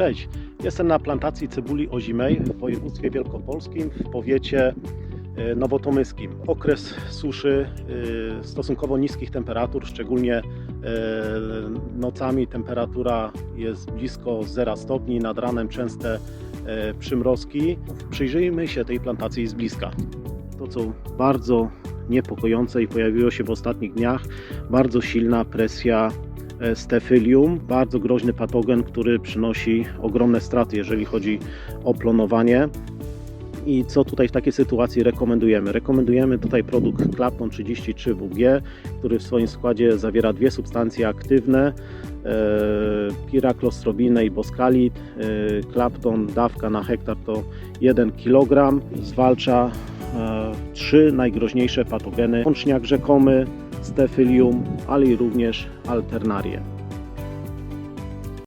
Cześć, jestem na plantacji cebuli ozimej w województwie wielkopolskim w powiecie e, nowotomyskim. Okres suszy, e, stosunkowo niskich temperatur, szczególnie e, nocami temperatura jest blisko 0 stopni, nad ranem częste przymrozki. Przyjrzyjmy się tej plantacji z bliska. To co bardzo niepokojące i pojawiło się w ostatnich dniach, bardzo silna presja stefylium, bardzo groźny patogen, który przynosi ogromne straty, jeżeli chodzi o plonowanie. I co tutaj w takiej sytuacji rekomendujemy? Rekomendujemy tutaj produkt Clapton 33WG, który w swoim składzie zawiera dwie substancje aktywne, e, piraclostrobinę i boskalit. E, Clapton dawka na hektar to 1 kg, zwalcza e, trzy najgroźniejsze patogeny, łączniak rzekomy, stefylium, ale i również alternarię.